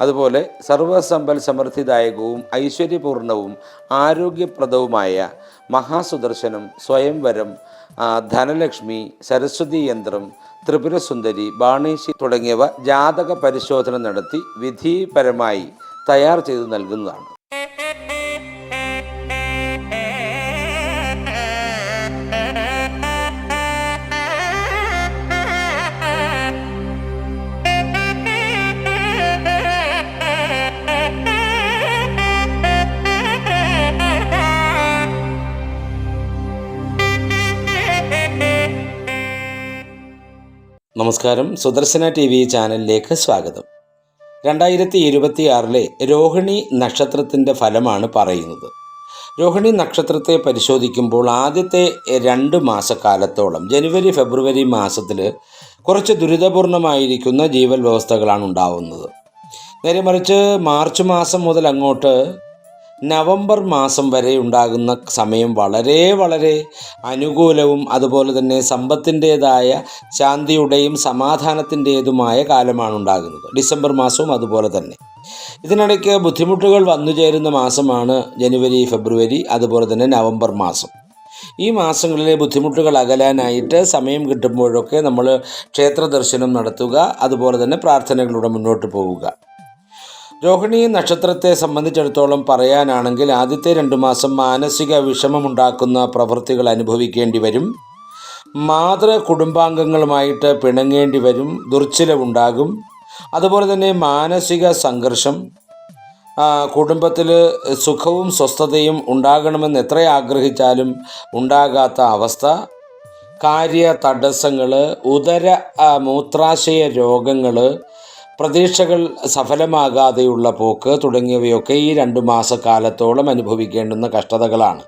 അതുപോലെ സർവസമ്പൽ സമൃദ്ധിദായകവും ഐശ്വര്യപൂർണവും ആരോഗ്യപ്രദവുമായ മഹാസുദർശനം സ്വയംവരം ധനലക്ഷ്മി സരസ്വതി യന്ത്രം ത്രിപുരസുന്ദരി ബാണേശി തുടങ്ങിയവ ജാതക പരിശോധന നടത്തി വിധിപരമായി തയ്യാർ ചെയ്തു നൽകുന്നതാണ്. നമസ്കാരം. സുദർശന ടി വി ചാനലിലേക്ക് സ്വാഗതം. രണ്ടായിരത്തി ഇരുപത്തി ആറിലെ രോഹിണി നക്ഷത്രത്തിന്റെ ഫലമാണ് പറയുന്നത്. രോഹിണി നക്ഷത്രത്തെ പരിശോധിക്കുമ്പോൾ ആദ്യത്തെ രണ്ട് മാസക്കാലത്തോളം ജനുവരി ഫെബ്രുവരി മാസത്തിൽ കുറച്ച് ദുരിതപൂർണമായിരിക്കുന്ന ജീവൽ വ്യവസ്ഥകളാണ് ഉണ്ടാവുന്നത്. നേരെ മറിച്ച് മാർച്ച് മാസം മുതൽ അങ്ങോട്ട് നവംബർ മാസം വരെ ഉണ്ടാകുന്ന സമയം വളരെ വളരെ അനുകൂലവും അതുപോലെ തന്നെ സമ്പത്തിന്റേതായ ശാന്തിയുടെയും സമാധാനത്തിന്റേതുമായ കാലമാണ് ഉണ്ടാകുന്നത് ഡിസംബർ മാസവും അതുപോലെ തന്നെ. ഇതിനിടയ്ക്ക് ബുദ്ധിമുട്ടുകൾ വന്നു ചേരുന്ന മാസമാണ് ജനുവരി ഫെബ്രുവരി അതുപോലെ തന്നെ നവംബർ മാസം. ഈ മാസങ്ങളിലെ ബുദ്ധിമുട്ടുകൾ അകലാനായിട്ട് സമയം കിട്ടുമ്പോഴൊക്കെ നമ്മൾ ക്ഷേത്ര ദർശനം നടത്തുക അതുപോലെ തന്നെ പ്രാർത്ഥനകളിലൂടെ മുന്നോട്ട് പോവുക. രോഹിണി നക്ഷത്രത്തെ സംബന്ധിച്ചിടത്തോളം പറയാനാണെങ്കിൽ ആദ്യത്തെ രണ്ടു മാസം മാനസിക വിഷമമുണ്ടാക്കുന്ന പ്രവൃത്തികൾ അനുഭവിക്കേണ്ടി വരും. മാതൃ കുടുംബാംഗങ്ങളുമായിട്ട് പിണങ്ങേണ്ടി വരും ദുർച്ചിലവുണ്ടാകും. അതുപോലെ തന്നെ മാനസിക സംഘർഷം കുടുംബത്തിൽ സുഖവും സ്വസ്ഥതയും ഉണ്ടാകണമെന്ന് എത്ര ആഗ്രഹിച്ചാലും ഉണ്ടാകാത്ത അവസ്ഥ. കാര്യ തടസ്സങ്ങൾ ഉദര മൂത്രാശയ രോഗങ്ങൾ പ്രതീക്ഷകൾ സഫലമാകാതെയുള്ള പോക്ക് തുടങ്ങിയവയൊക്കെ ഈ രണ്ട് മാസക്കാലത്തോളം അനുഭവിക്കേണ്ടുന്ന കഷ്ടതകളാണ്.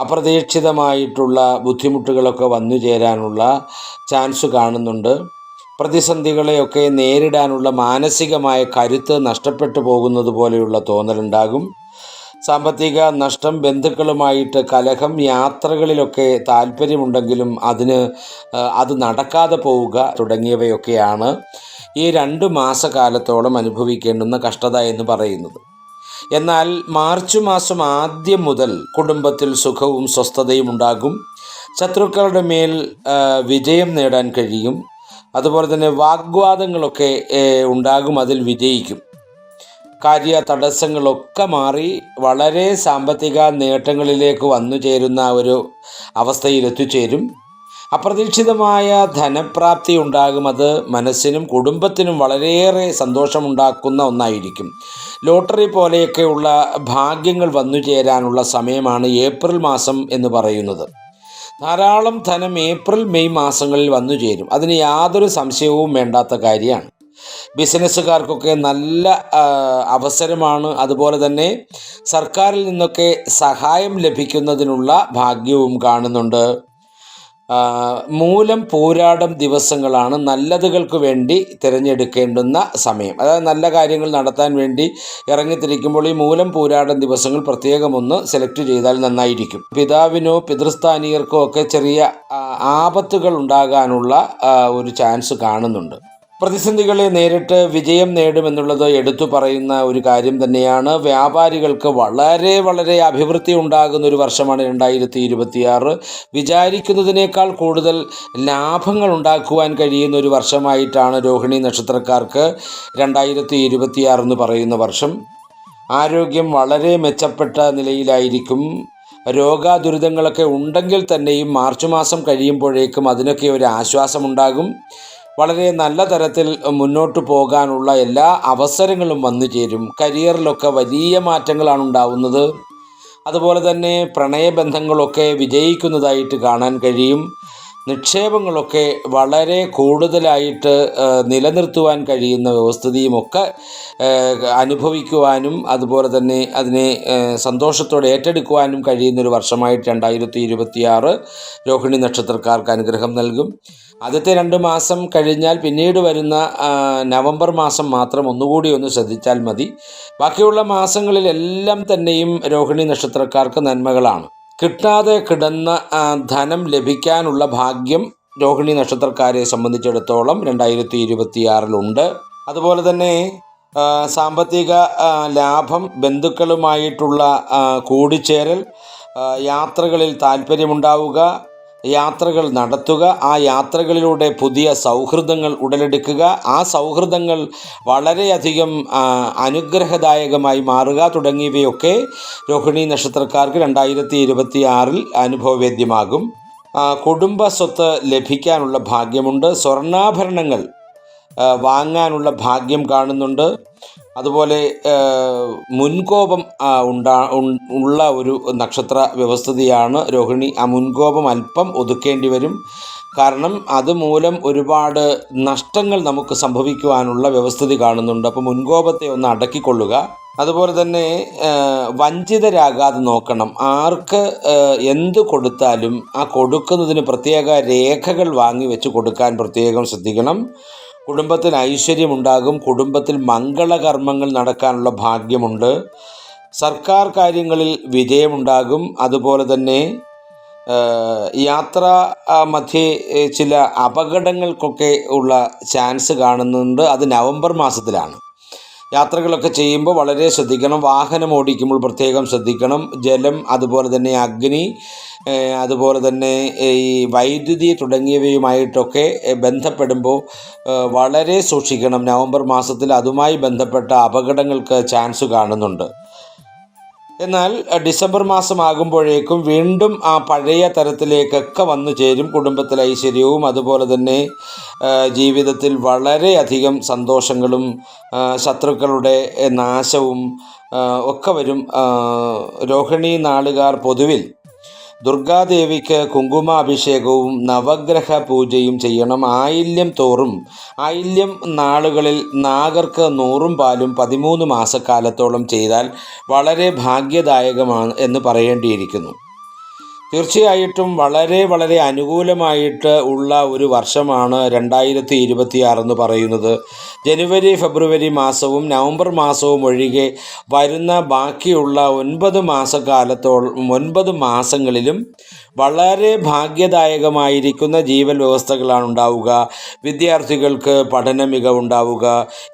അപ്രതീക്ഷിതമായിട്ടുള്ള ബുദ്ധിമുട്ടുകളൊക്കെ വന്നു ചേരാനുള്ള ചാൻസ് കാണുന്നുണ്ട്. പ്രതിസന്ധികളെയൊക്കെ നേരിടാനുള്ള മാനസികമായ കരുത്ത് നഷ്ടപ്പെട്ടു പോകുന്നത് പോലെയുള്ള തോന്നലുണ്ടാകും. സാമ്പത്തിക നഷ്ടം ബന്ധുക്കളുമായിട്ട് കലഹം യാത്രകളിലൊക്കെ താല്പര്യമുണ്ടെങ്കിലും അതിന് അത് നടക്കാതെ പോവുക തുടങ്ങിയവയൊക്കെയാണ്. ഈ രണ്ട് മാസക്കാലത്തോളം അനുഭവിക്കേണ്ടുന്ന കഷ്ടത എന്ന് പറയുന്നത്. എന്നാൽ മാർച്ച് മാസം ആദ്യം മുതൽ കുടുംബത്തിൽ സുഖവും സ്വസ്ഥതയും ഉണ്ടാകും. ശത്രുക്കളുടെ മേൽ വിജയം നേടാൻ കഴിയും. അതുപോലെ തന്നെ വാഗ്വാദങ്ങളൊക്കെ ഉണ്ടാകും അതിൽ വിജയിക്കും. കാര്യ തടസ്സങ്ങളൊക്കെ മാറി വളരെ സാമ്പത്തിക നേട്ടങ്ങളിലേക്ക് വന്നു ചേരുന്ന ഒരു അവസ്ഥയിൽ എത്തിച്ചേരും അപ്രതീക്ഷിതമായ ധനപ്രാപ്തി ഉണ്ടാകും. അത് മനസ്സിനും കുടുംബത്തിനും വളരെയേറെ സന്തോഷമുണ്ടാക്കുന്ന ഒന്നായിരിക്കും. ലോട്ടറി പോലെയൊക്കെയുള്ള ഭാഗ്യങ്ങൾ വന്നു ചേരാനുള്ള സമയമാണ് ഏപ്രിൽ മാസം എന്ന് പറയുന്നത്. ധാരാളം ധനം ഏപ്രിൽ മെയ് മാസങ്ങളിൽ വന്നു ചേരും. അതിന് യാതൊരു സംശയവും വേണ്ടാത്ത കാര്യമാണ്. ബിസിനസ്സുകാർക്കൊക്കെ നല്ല അവസരമാണ്. അതുപോലെ തന്നെ സർക്കാരിൽ നിന്നൊക്കെ സഹായം ലഭിക്കുന്നതിനുള്ള ഭാഗ്യവും കാണുന്നുണ്ട്. മൂലം പോരാടം ദിവസങ്ങളാണ് നല്ലതുകൾക്ക് വേണ്ടി തിരഞ്ഞെടുക്കേണ്ടുന്ന സമയം. അതായത് നല്ല കാര്യങ്ങൾ നടത്താൻ വേണ്ടി ഇറങ്ങിത്തിരിക്കുമ്പോൾ ഈ മൂലം പോരാടം ദിവസങ്ങൾ പ്രത്യേകം ഒന്ന് സെലക്ട് ചെയ്താൽ നന്നായിരിക്കും. പിതാവിനോ പിതൃസ്ഥാനീയർക്കോ ഒക്കെ ചെറിയ ആപത്തുകൾ ഉണ്ടാകാനുള്ള ഒരു ചാൻസ് കാണുന്നുണ്ട്. പ്രതിസന്ധികളെ നേരിട്ട് വിജയം നേടുമെന്നുള്ളത് എടുത്തു പറയുന്ന ഒരു കാര്യം തന്നെയാണ്. വ്യാപാരികൾക്ക് വളരെ വളരെ അഭിവൃദ്ധി ഉണ്ടാകുന്ന ഒരു വർഷമാണ് രണ്ടായിരത്തി ഇരുപത്തിയാറ് വിചാരിക്കുന്നതിനേക്കാൾ കൂടുതൽ ലാഭങ്ങൾ ഉണ്ടാക്കുവാൻ കഴിയുന്ന ഒരു വർഷമായിട്ടാണ് രോഹിണി നക്ഷത്രക്കാർക്ക് രണ്ടായിരത്തി ഇരുപത്തിയാറ് എന്ന് പറയുന്ന വർഷം. ആരോഗ്യം വളരെ മെച്ചപ്പെട്ട നിലയിലായിരിക്കും. രോഗാദുരിതങ്ങളൊക്കെ ഉണ്ടെങ്കിൽ തന്നെയും മാർച്ച് മാസം കഴിയുമ്പോഴേക്കും അതിനൊക്കെ ഒരു ആശ്വാസമുണ്ടാകും. വളരെ നല്ല തരത്തിൽ മുന്നോട്ട് പോകാനുള്ള എല്ലാ അവസരങ്ങളും വന്നു ചേരും. കരിയറിലൊക്കെ വലിയ മാറ്റങ്ങളാണ് ഉണ്ടാവുന്നത്. അതുപോലെ തന്നെ പ്രണയബന്ധങ്ങളൊക്കെ വിജയിക്കുന്നതായിട്ട് കാണാൻ കഴിയും. നിക്ഷേപങ്ങളൊക്കെ വളരെ കൂടുതലായിട്ട് നിലനിർത്തുവാൻ കഴിയുന്ന വ്യവസ്ഥിതിയുമൊക്കെ അനുഭവിക്കുവാനും അതുപോലെ തന്നെ അതിനെ സന്തോഷത്തോടെ ഏറ്റെടുക്കുവാനും കഴിയുന്നൊരു വർഷമായിട്ട് രണ്ടായിരത്തി ഇരുപത്തിയാറ് രോഹിണി നക്ഷത്രക്കാർക്ക് അനുഗ്രഹം നൽകും. ആദ്യത്തെ രണ്ട് മാസം കഴിഞ്ഞാൽ പിന്നീട് വരുന്ന നവംബർ മാസം മാത്രം ഒന്നുകൂടി ഒന്ന് ശ്രദ്ധിച്ചാൽ മതി. ബാക്കിയുള്ള മാസങ്ങളിലെല്ലാം തന്നെയും രോഹിണി നക്ഷത്രക്കാർക്ക് നന്മകളാണ്. കിട്ടാതെ കിടന്ന ധനം ലഭിക്കാനുള്ള ഭാഗ്യം രോഹിണി നക്ഷത്രക്കാരെ സംബന്ധിച്ചിടത്തോളം രണ്ടായിരത്തി ഇരുപത്തിയാറിലുണ്ട് അതുപോലെ തന്നെ സാമ്പത്തിക ലാഭം ബന്ധുക്കളുമായിട്ടുള്ള കൂടിച്ചേരൽ യാത്രകളിൽ താല്പര്യമുണ്ടാവുക യാത്രകൾ നടത്തുക ആ യാത്രകളിലൂടെ പുതിയ സൗഹൃദങ്ങൾ ഉടലെടുക്കുക. ആ സൗഹൃദങ്ങൾ വളരെയധികം അനുഗ്രഹദായകമായി മാറുക തുടങ്ങിയവയൊക്കെ രോഹിണി നക്ഷത്രക്കാർക്ക് രണ്ടായിരത്തി ഇരുപത്തി ആറിൽ അനുഭവവേദ്യമാകും കുടുംബ സ്വത്ത് ലഭിക്കാനുള്ള ഭാഗ്യമുണ്ട്. സ്വർണാഭരണങ്ങൾ വാങ്ങാനുള്ള ഭാഗ്യം കാണുന്നുണ്ട്. അതുപോലെ മുൻകോപം ഉണ്ടാ ഉള്ള ഒരു നക്ഷത്ര വ്യവസ്ഥിതിയാണ് രോഹിണി. ആ മുൻകോപം അല്പം ഒതുക്കേണ്ടി വരും. കാരണം അതുമൂലം ഒരുപാട് നഷ്ടങ്ങൾ നമുക്ക് സംഭവിക്കുവാനുള്ള വ്യവസ്ഥിതി കാണുന്നുണ്ട്. അപ്പോൾ മുൻകോപത്തെ ഒന്ന് അടക്കിക്കൊള്ളുക. അതുപോലെ തന്നെ വഞ്ചിതരാകാതെ നോക്കണം. ആർക്ക് എന്ത് കൊടുത്താലും ആ കൊടുക്കുന്നതിന് പ്രത്യേക രേഖകൾ വാങ്ങി വെച്ച് കൊടുക്കാൻ പ്രത്യേകം ശ്രദ്ധിക്കണം. കുടുംബത്തിൽ ഐശ്വര്യമുണ്ടാകും കുടുംബത്തിൽ മംഗളകർമ്മങ്ങൾ നടക്കാനുള്ള ഭാഗ്യമുണ്ട്. സർക്കാർ കാര്യങ്ങളിൽ വിജയമുണ്ടാകും അതുപോലെ തന്നെ യാത്ര മധ്യേ ചില അപകടങ്ങൾക്കൊക്കെ ഉള്ള ചാൻസ് കാണുന്നുണ്ട്. അത് നവംബർ മാസത്തിലാണ്. യാത്രകളൊക്കെ ചെയ്യുമ്പോൾ വളരെ ശ്രദ്ധിക്കണം. വാഹനം ഓടിക്കുമ്പോൾ പ്രത്യേകം ശ്രദ്ധിക്കണം. ജലം അതുപോലെ തന്നെ അഗ്നി അതുപോലെ തന്നെ ഈ വൈദ്യുതി തുടങ്ങിയവയുമായിട്ടൊക്കെ ബന്ധപ്പെടുമ്പോൾ വളരെ സൂക്ഷിക്കണം. നവംബർ മാസത്തിൽ അതുമായി ബന്ധപ്പെട്ട അപകടങ്ങൾക്ക് ചാൻസ് കാണുന്നുണ്ട്. എന്നാൽ ഡിസംബർ മാസമാകുമ്പോഴേക്കും വീണ്ടും ആ പഴയ തരത്തിലേക്കൊക്കെ വന്നു ചേരും കുടുംബത്തിലെ ഐശ്വര്യവും. അതുപോലെ തന്നെ ജീവിതത്തിൽ വളരെയധികം സന്തോഷങ്ങളും ശത്രുക്കളുടെ നാശവും ഒക്കെ വരും. രോഹിണി നാളുകാർ പൊതുവിൽ ദുർഗാദേവിക്ക് കുങ്കുമാഭിഷേകവും നവഗ്രഹ പൂജയും ചെയ്യണം. ആയില്യം തോറും ആയില്യം നാളുകളിൽ നാഗർക്ക് നൂറും പാലും പതിമൂന്ന് മാസക്കാലത്തോളം ചെയ്താൽ വളരെ ഭാഗ്യദായകമാണ് എന്ന് പറയേണ്ടിയിരിക്കുന്നു. തീർച്ചയായിട്ടും വളരെ വളരെ അനുകൂലമായിട്ട് ഉള്ള ഒരു വർഷമാണ് രണ്ടായിരത്തി ഇരുപത്തി എന്ന് പറയുന്നത്. ജനുവരി ഫെബ്രുവരി മാസവും നവംബർ മാസവും ഒഴികെ വരുന്ന ബാക്കിയുള്ള ഒൻപത് മാസക്കാലത്തോളം ഒൻപത് മാസങ്ങളിലും വളരെ ഭാഗ്യദായകമായിരിക്കുന്ന ജീവൻ വ്യവസ്ഥകളാണ് ഉണ്ടാവുക. വിദ്യാർത്ഥികൾക്ക് പഠന മികവുണ്ടാവുക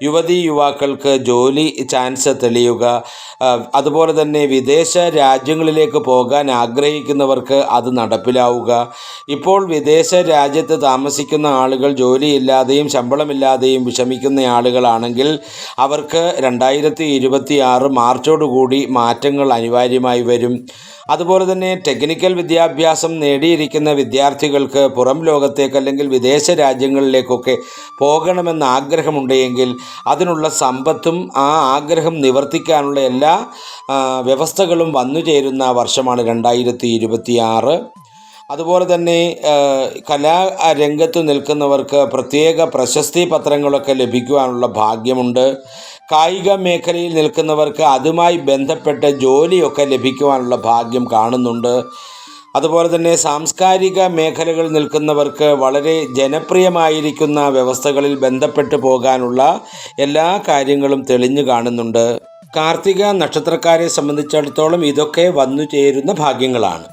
യുവതി യുവാക്കൾക്ക് ജോലി ചാൻസ് തെളിയുക. അതുപോലെ തന്നെ വിദേശ രാജ്യങ്ങളിലേക്ക് പോകാൻ ആഗ്രഹിക്കുന്നവർക്ക് അത് നടപ്പിലാവുക. ഇപ്പോൾ വിദേശ രാജ്യത്ത് താമസിക്കുന്ന ആളുകൾ ജോലിയില്ലാതെയും ശമ്പളമില്ലാതെയും വിഷമിക്കുന്ന ആളുകളാണെങ്കിൽ അവർക്ക് രണ്ടായിരത്തി ഇരുപത്തി ആറ് മാർച്ചോടുകൂടി മാറ്റങ്ങൾ അനിവാര്യമായി വരും. അതുപോലെ തന്നെ ടെക്നിക്കൽ വിദ്യാഭ്യാസം നേടിയിരിക്കുന്ന വിദ്യാർത്ഥികൾക്ക് പുറം ലോകത്തേക്ക് അല്ലെങ്കിൽ വിദേശ രാജ്യങ്ങളിലേക്കൊക്കെ പോകണമെന്ന് ആഗ്രഹമുണ്ടെങ്കിൽ അതിനുള്ള സമ്പത്തും ആ ആഗ്രഹം നിവർത്തിക്കാനുള്ള എല്ലാ വ്യവസ്ഥകളും വന്നു ചേരുന്ന വർഷമാണ് രണ്ടായിരത്തി ഇരുപത്തിയാറ് അതുപോലെ തന്നെ കലാരംഗത്ത് കലാ രംഗത്ത് നിൽക്കുന്നവർക്ക് പ്രത്യേക പ്രശസ്തി പത്രങ്ങളൊക്കെ ലഭിക്കുവാനുള്ള ഭാഗ്യമുണ്ട്. കായിക മേഖലയിൽ നിൽക്കുന്നവർക്ക് അതുമായി ബന്ധപ്പെട്ട ജോലിയൊക്കെ ലഭിക്കുവാനുള്ള ഭാഗ്യം കാണുന്നുണ്ട്. അതുപോലെ തന്നെ സാംസ്കാരിക മേഖലകൾ നിൽക്കുന്നവർക്ക് വളരെ ജനപ്രിയമായിരിക്കുന്ന വ്യവസ്ഥകളിൽ ബന്ധപ്പെട്ട് പോകാനുള്ള എല്ലാ കാര്യങ്ങളും തെളിഞ്ഞു കാണുന്നുണ്ട്. കാർത്തിക നക്ഷത്രക്കാരെ സംബന്ധിച്ചിടത്തോളം ഇതൊക്കെ വന്നു ചേരുന്ന ഭാഗ്യങ്ങളാണ്.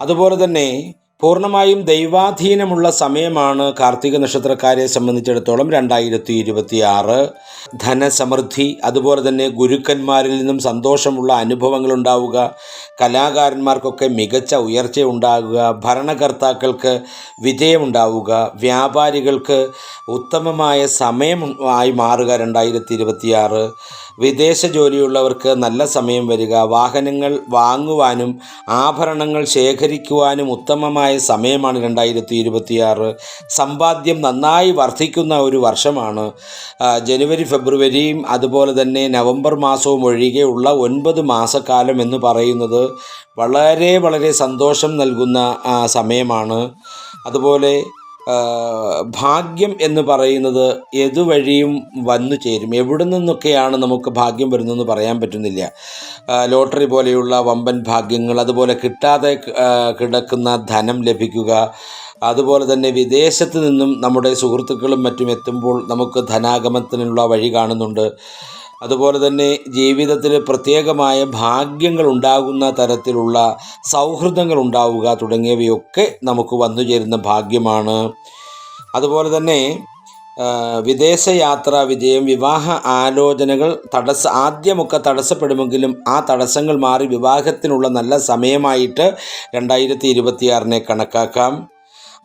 അതുപോലെ തന്നെ പൂർണമായും ദൈവാധീനമുള്ള സമയമാണ് കാർത്തിക നക്ഷത്രക്കാരെ സംബന്ധിച്ചിടത്തോളം രണ്ടായിരത്തി ഇരുപത്തി ആറ് ധനസമൃദ്ധി അതുപോലെ തന്നെ ഗുരുക്കന്മാരിൽ നിന്നും സന്തോഷമുള്ള അനുഭവങ്ങൾ ഉണ്ടാവുക കലാകാരന്മാർക്കൊക്കെ മികച്ച ഉയർച്ച ഉണ്ടാകുക ഭരണകർത്താക്കൾക്ക് വിജയമുണ്ടാവുക വ്യാപാരികൾക്ക് ഉത്തമമായ സമയം ആയി മാറുക രണ്ടായിരത്തി ഇരുപത്തിയാറ് വിദേശ ജോലിയുള്ളവർക്ക് നല്ല സമയം വരിക വാഹനങ്ങൾ വാങ്ങുവാനും ആഭരണങ്ങൾ ശേഖരിക്കുവാനും ഉത്തമമായ സമയമാണ് രണ്ടായിരത്തി ഇരുപത്തിയാറ് സമ്പാദ്യം നന്നായി വർദ്ധിക്കുന്ന ഒരു വർഷമാണ്. ജനുവരി ഫെബ്രുവരിയും അതുപോലെ തന്നെ നവംബർ മാസവും ഒഴികെയുള്ള ഒൻപത് മാസക്കാലം എന്ന് പറയുന്നത് വളരെ വളരെ സന്തോഷം നൽകുന്ന സമയമാണ്. അതുപോലെ ഭാഗ്യം എന്ന് പറയുന്നത് ഏതുവഴിയും വന്നു ചേരും. എവിടെ നിന്നൊക്കെയാണ് നമുക്ക് ഭാഗ്യം വരുന്നതെന്ന് പറയാൻ പറ്റുന്നില്ല. ലോട്ടറി പോലെയുള്ള വമ്പൻ ഭാഗ്യങ്ങൾ അതുപോലെ കിട്ടാതെ കിടക്കുന്ന ധനം ലഭിക്കുക അതുപോലെ തന്നെ വിദേശത്ത് നിന്നും നമ്മുടെ സുഹൃത്തുക്കളും മറ്റും എത്തുമ്പോൾ നമുക്ക് ധനാഗമത്തിനുള്ള വഴി കാണുന്നുണ്ട്. അതുപോലെ തന്നെ ജീവിതത്തിൽ പ്രത്യേകമായ ഭാഗ്യങ്ങൾ ഉണ്ടാകുന്ന തരത്തിലുള്ള സൗഹൃദങ്ങൾ ഉണ്ടാവുക തുടങ്ങിയവയൊക്കെ നമുക്ക് വന്നു ചേരുന്ന ഭാഗ്യമാണ്. അതുപോലെ തന്നെ വിദേശയാത്ര വിജയം വിവാഹ ആലോചനകൾ തടസ്സ ആദ്യമൊക്കെ തടസ്സപ്പെടുമെങ്കിലും ആ തടസ്സങ്ങൾ മാറി വിവാഹത്തിനുള്ള നല്ല സമയമായിട്ട് രണ്ടായിരത്തി ഇരുപത്തിയാറിനെ കണക്കാക്കാം.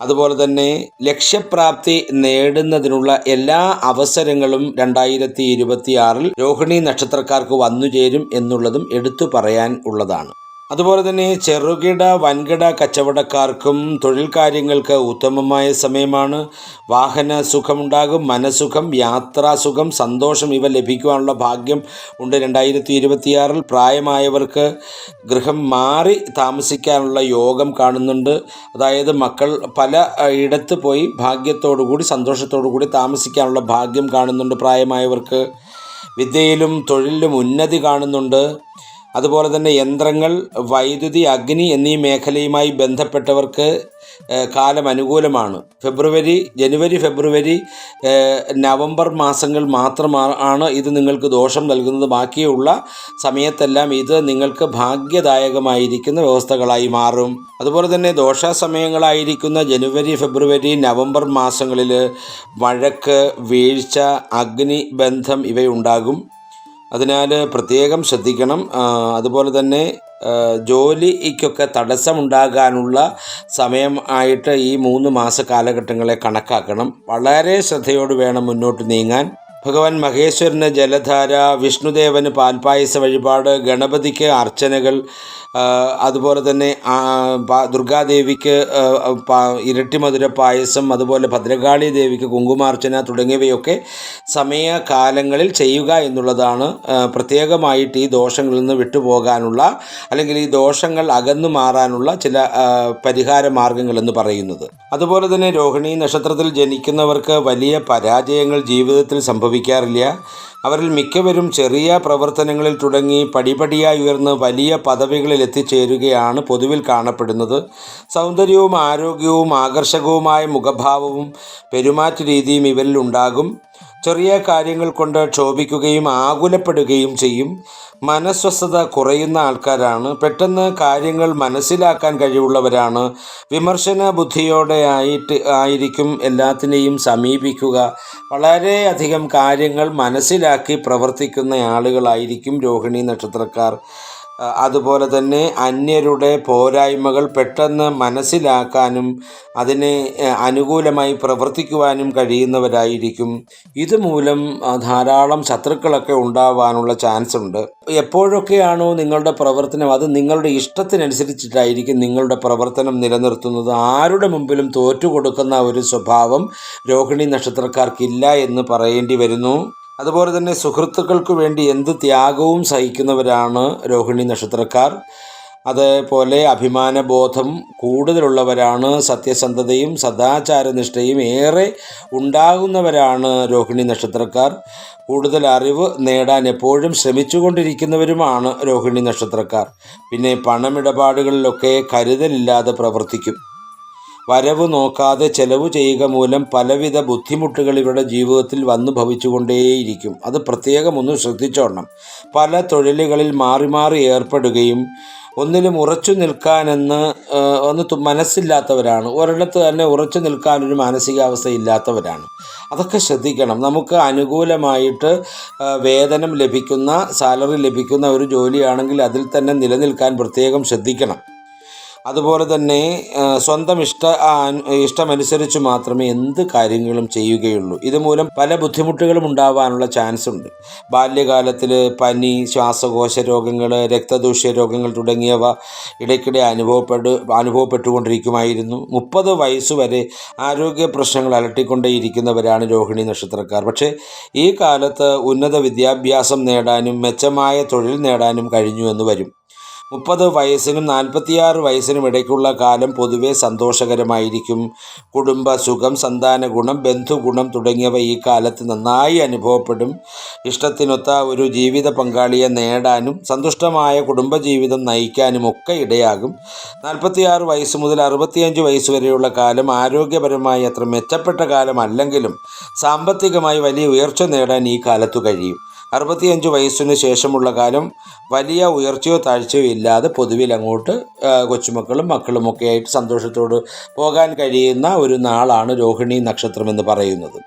അതുപോലെ തന്നെ ലക്ഷ്യപ്രാപ്തി നേടുന്നതിനുള്ള എല്ലാ അവസരങ്ങളും രണ്ടായിരത്തി ഇരുപത്തിയാറിൽ രോഹിണി നക്ഷത്രക്കാർക്ക് വന്നു ചേരും എന്നുള്ളതും എടുത്തു പറയാൻ ഉള്ളതാണ്. അതുപോലെ തന്നെ ചെറുകിട വൻകിട കച്ചവടക്കാർക്കും തൊഴിൽ കാര്യങ്ങൾക്ക് ഉത്തമമായ സമയമാണ്. വാഹന സുഖമുണ്ടാകും മനസുഖം യാത്രാസുഖം സന്തോഷം ഇവ ലഭിക്കുവാനുള്ള ഭാഗ്യം ഉണ്ട്. രണ്ടായിരത്തി ഇരുപത്തിയാറിൽ പ്രായമായവർക്ക് ഗൃഹം മാറി താമസിക്കാനുള്ള യോഗം കാണുന്നുണ്ട്. അതായത് മക്കൾ പല ഇടത്ത് പോയി ഭാഗ്യത്തോടു കൂടി സന്തോഷത്തോടു കൂടി താമസിക്കാനുള്ള ഭാഗ്യം കാണുന്നുണ്ട് പ്രായമായവർക്ക്. വിദ്യയിലും തൊഴിലിലും ഉന്നതി കാണുന്നുണ്ട്. അതുപോലെ തന്നെ യന്ത്രങ്ങൾ വൈദ്യുതി അഗ്നി എന്നീ മേഖലയുമായി ബന്ധപ്പെട്ടവർക്ക് കാലം അനുകൂലമാണ്. ഫെബ്രുവരി ജനുവരി ഫെബ്രുവരി നവംബർ മാസങ്ങൾ മാത്രമാണ് ഇത് നിങ്ങൾക്ക് ദോഷം നൽകുന്നത്. ബാക്കിയുള്ള സമയത്തെല്ലാം ഇത് നിങ്ങൾക്ക് ഭാഗ്യദായകമായിരിക്കുന്ന വ്യവസ്ഥകളായി മാറും. അതുപോലെ തന്നെ ദോഷ സമയങ്ങളായിരിക്കുന്ന ജനുവരി ഫെബ്രുവരി നവംബർ മാസങ്ങളിൽ വഴക്ക് വീഴ്ച അഗ്നി ബന്ധം ഇവയുണ്ടാകും. അതിനാൽ പ്രത്യേകം ശ്രദ്ധിക്കണം. അതുപോലെ തന്നെ ജോലിക്കൊക്കെ തടസ്സമുണ്ടാകാനുള്ള സമയം ആയിട്ട് ഈ മൂന്ന് മാസ കാലഘട്ടങ്ങളെ കണക്കാക്കണം. വളരെ ശ്രദ്ധയോട് വേണം മുന്നോട്ട് നീങ്ങാൻ. ഭഗവാൻ മഹേശ്വരന് ജലധാര വിഷ്ണുദേവന് പാൽപായസ വഴിപാട് ഗണപതിക്ക് അർച്ചനകൾ അതുപോലെ തന്നെ ദുർഗാദേവിക്ക് ആ, ഇരട്ടി മധുര പായസം അതുപോലെ ഭദ്രകാളി ദേവിക്ക് കുങ്കുമാർച്ചന തുടങ്ങിയവയൊക്കെ സമയകാലങ്ങളിൽ ചെയ്യുക എന്നുള്ളതാണ് പ്രത്യേകമായിട്ട് ഈ ദോഷങ്ങളിൽ നിന്ന് വിട്ടുപോകാനുള്ള അല്ലെങ്കിൽ ഈ ദോഷങ്ങൾ അകന്നു മാറാനുള്ള ചില പരിഹാര മാർഗങ്ങൾ എന്ന് പറയുന്നത്. അതുപോലെ തന്നെ രോഹിണി നക്ഷത്രത്തിൽ ജനിക്കുന്നവർക്ക് വലിയ പരാജയങ്ങൾ ജീവിതത്തിൽ സംഭവിക്കാറില്ല അവരിൽ മിക്കവരും ചെറിയ പ്രവർത്തനങ്ങളിൽ തുടങ്ങി പടിപടിയായി ഉയർന്ന് വലിയ പദവികളിൽ എത്തിച്ചേരുകയാണ് പൊതുവിൽ കാണപ്പെടുന്നത്. സൗന്ദര്യവും ആരോഗ്യവും ആകർഷകവുമായ മുഖഭാവവും പെരുമാറ്റ രീതിയും ഇവരിൽ ഉണ്ടാകും. ചെറിയ കാര്യങ്ങൾ കൊണ്ട് ക്ഷോഭിക്കുകയും ആകുലപ്പെടുകയും ചെയ്യും. മനസ്വസ്ഥത കുറയുന്ന ആൾക്കാരാണ്. പെട്ടെന്ന് കാര്യങ്ങൾ മനസ്സിലാക്കാൻ കഴിവുള്ളവരാണ്. വിമർശന ബുദ്ധിയോടെ ആയിട്ട് ആയിരിക്കും എല്ലാത്തിനെയും സമീപിക്കുക. വളരെയധികം കാര്യങ്ങൾ മനസ്സിലാക്കി പ്രവർത്തിക്കുന്ന ആളുകളായിരിക്കും രോഹിണി നക്ഷത്രക്കാർ. അതുപോലെ തന്നെ അന്യരുടെ പോരായ്മകൾ പെട്ടെന്ന് മനസ്സിലാക്കാനും അതിനെ അനുകൂലമായി പ്രവർത്തിക്കുവാനും കഴിയുന്നവരായിരിക്കും. ഇതുമൂലം ധാരാളം ശത്രുക്കളൊക്കെ ഉണ്ടാവാനുള്ള ചാൻസ് ഉണ്ട് എപ്പോഴൊക്കെയാണോ നിങ്ങളുടെ പ്രവർത്തനം അത് നിങ്ങളുടെ ഇഷ്ടത്തിനനുസരിച്ചിട്ടായിരിക്കും നിങ്ങളുടെ പ്രവർത്തനം നിലനിർത്തുന്നത്. ആരുടെ മുമ്പിലും തോറ്റുകൊടുക്കുന്ന ഒരു സ്വഭാവം രോഹിണി നക്ഷത്രക്കാർക്കില്ല എന്ന് പറയേണ്ടി വരുന്നു. അതുപോലെ തന്നെ സുഹൃത്തുക്കൾക്ക് വേണ്ടി എന്ത് ത്യാഗവും സഹിക്കുന്നവരാണ് രോഹിണി നക്ഷത്രക്കാർ. അതേപോലെ അഭിമാനബോധം കൂടുതലുള്ളവരാണ് സത്യസന്ധതയും സദാചാരനിഷ്ഠയും ഏറെ ഉണ്ടാകുന്നവരാണ് രോഹിണി നക്ഷത്രക്കാർ. കൂടുതൽ അറിവ് നേടാൻ എപ്പോഴും ശ്രമിച്ചുകൊണ്ടിരിക്കുന്നവരുമാണ് രോഹിണി നക്ഷത്രക്കാർ. പിന്നെ പണമിടപാടുകളിലൊക്കെ കരുതലില്ലാതെ പ്രവർത്തിക്കും. വരവ് നോക്കാതെ ചെലവ് ചെയ്യുക മൂലം പലവിധ ബുദ്ധിമുട്ടുകൾ ഇവരുടെ ജീവിതത്തിൽ വന്നു ഭവിച്ചുകൊണ്ടേയിരിക്കും. അത് പ്രത്യേകം ഒന്ന് ശ്രദ്ധിച്ചോണം. പല തൊഴിലുകളിൽ മാറി മാറി ഏർപ്പെടുകയും ഒന്നിലും ഉറച്ചു നിൽക്കാനെന്ന് ഒന്ന് മനസ്സില്ലാത്തവരാണ്. ഒരിടത്ത് തന്നെ ഉറച്ചു നിൽക്കാനൊരു മാനസികാവസ്ഥ ഇല്ലാത്തവരാണ് അതൊക്കെ ശ്രദ്ധിക്കണം. നമുക്ക് അനുകൂലമായിട്ട് വേതനം ലഭിക്കുന്ന സാലറി ലഭിക്കുന്ന ഒരു ജോലിയാണെങ്കിൽ അതിൽ തന്നെ നിലനിൽക്കാൻ പ്രത്യേകം ശ്രദ്ധിക്കണം. അതുപോലെ തന്നെ സ്വന്തം ഇഷ്ട ഇഷ്ടമനുസരിച്ച് മാത്രമേ എന്ത് കാര്യങ്ങളും ചെയ്യുകയുള്ളൂ. ഇതുമൂലം പല ബുദ്ധിമുട്ടുകളും ഉണ്ടാവാനുള്ള ചാൻസ് ഉണ്ട്. ബാല്യകാലത്തിൽ പനി ശ്വാസകോശ രോഗങ്ങൾ രക്തദൂഷ്യ രോഗങ്ങൾ തുടങ്ങിയവ ഇടയ്ക്കിടെ അനുഭവപ്പെട്ട് അനുഭവപ്പെട്ടുകൊണ്ടിരിക്കുമായിരുന്നു. മുപ്പത് വയസ്സുവരെ ആരോഗ്യ പ്രശ്നങ്ങൾ അലട്ടിക്കൊണ്ടേയിരിക്കുന്നവരാണ് രോഹിണി നക്ഷത്രക്കാർ. പക്ഷേ ഈ കാലത്ത് ഉന്നത വിദ്യാഭ്യാസം നേടാനും മെച്ചമായ തൊഴിൽ നേടാനും കഴിഞ്ഞു എന്ന് വരും. മുപ്പത് വയസ്സിനും നാൽപ്പത്തിയാറ് വയസ്സിനും ഇടയ്ക്കുള്ള കാലം പൊതുവെ സന്തോഷകരമായിരിക്കും. കുടുംബ സുഖം സന്താന ഗുണം ബന്ധുഗുണം തുടങ്ങിയവ ഈ കാലത്ത് നന്നായി അനുഭവപ്പെടും. ഇഷ്ടത്തിനൊത്ത ഒരു ജീവിത പങ്കാളിയെ നേടാനും സന്തുഷ്ടമായ കുടുംബജീവിതം നയിക്കാനും ഒക്കെ ഇടയാകും. നാൽപ്പത്തിയാറ് വയസ്സ് മുതൽ അറുപത്തിയഞ്ച് വയസ്സ് വരെയുള്ള കാലം ആരോഗ്യപരമായി അത്ര മെച്ചപ്പെട്ട കാലമല്ലെങ്കിലും സാമ്പത്തികമായി വലിയ ഉയർച്ച നേടാൻ ഈ കാലത്തു കഴിയും. അറുപത്തിയഞ്ച് വയസ്സിന് ശേഷമുള്ള കാലം വലിയ ഉയർച്ചയോ താഴ്ചയോ ഇല്ലാതെ പൊതുവിൽ അങ്ങോട്ട് കൊച്ചുമക്കളും മക്കളുമൊക്കെ ആയിട്ട് സന്തോഷത്തോട് പോകാൻ കഴിയുന്ന ഒരു നാളാണ് രോഹിണി നക്ഷത്രം എന്ന് പറയുന്നത്.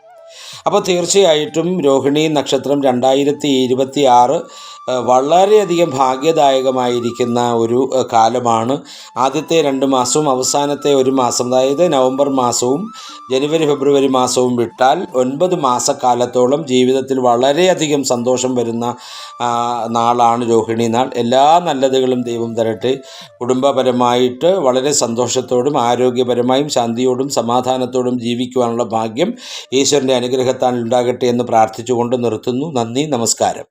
അപ്പോൾ തീർച്ചയായിട്ടും രോഹിണി നക്ഷത്രം രണ്ടായിരത്തി ഇരുപത്തി ആറ് വളരെയധികം ഭാഗ്യദായകമായിരിക്കുന്ന ഒരു കാലമാണ്. ആദ്യത്തെ രണ്ട് മാസവും അവസാനത്തെ ഒരു മാസം അതായത് നവംബർ മാസവും ജനുവരി ഫെബ്രുവരി മാസവും വിട്ടാൽ ഒൻപത് മാസക്കാലത്തോളം ജീവിതത്തിൽ വളരെയധികം സന്തോഷം വരുന്ന നാളാണ് രോഹിണി നാൾ. എല്ലാ നല്ലതുകളും ദൈവം തരട്ടെ. കുടുംബപരമായിട്ട് വളരെ സന്തോഷത്തോടും ആരോഗ്യപരമായും ശാന്തിയോടും സമാധാനത്തോടും ജീവിക്കുവാനുള്ള ഭാഗ്യം ഈശ്വരന്റെ അനുഗ്രഹത്താൽ ഉണ്ടാകട്ടെ എന്ന് പ്രാർത്ഥിച്ചുകൊണ്ട് നിർത്തുന്നു. നന്ദി നമസ്കാരം.